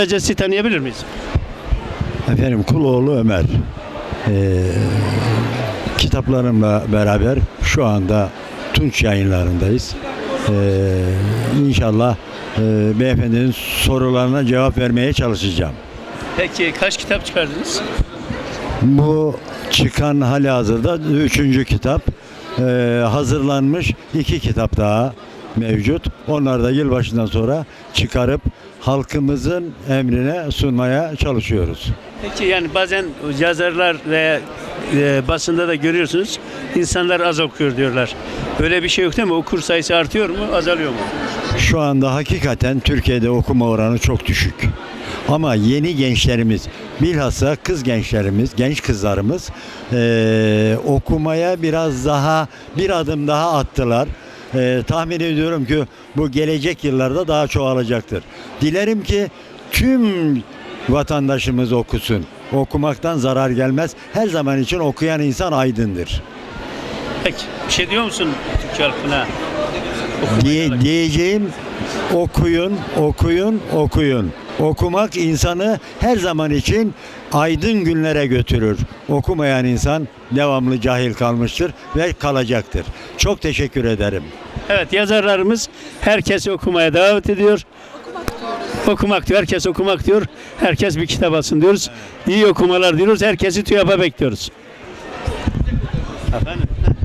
Kısaca sizi tanıyabilir miyiz? Efendim Kuloğlu Ömer. Ee, kitaplarımla beraber şu anda Tunç yayınlarındayız. Ee, inşallah e, beyefendinin sorularına cevap vermeye çalışacağım. Peki kaç kitap çıkardınız? Bu çıkan hali hazırda üçüncü kitap. Ee, hazırlanmış iki kitap daha mevcut. Onları da yılbaşından sonra çıkarıp halkımızın emrine sunmaya çalışıyoruz. Peki yani bazen yazarlar ve e, basında da görüyorsunuz insanlar az okuyor diyorlar. Öyle bir şey yok değil mi? Okur sayısı artıyor mu, azalıyor mu? Şu anda hakikaten Türkiye'de okuma oranı çok düşük. Ama yeni gençlerimiz, bilhassa kız gençlerimiz, genç kızlarımız eee, okumaya biraz daha, bir adım daha attılar. Eee, tahmin ediyorum ki bu gelecek yıllarda daha çoğalacaktır. Dilerim ki tüm vatandaşımız okusun. Okumaktan zarar gelmez. Her zaman için okuyan insan aydındır. Peki bir şey diyor musun Türk halkına? Diye, diyeceğim okuyun, okuyun, okuyun. Okumak insanı her zaman için aydın günlere götürür. Okumayan insan devamlı cahil kalmıştır ve kalacaktır. Çok teşekkür ederim. Evet yazarlarımız herkesi okumaya davet ediyor. Okumak diyor, herkes okumak diyor. Herkes bir kitap alsın diyoruz. İyi okumalar diyoruz. Herkesi TÜYAP'a bekliyoruz. Efendim?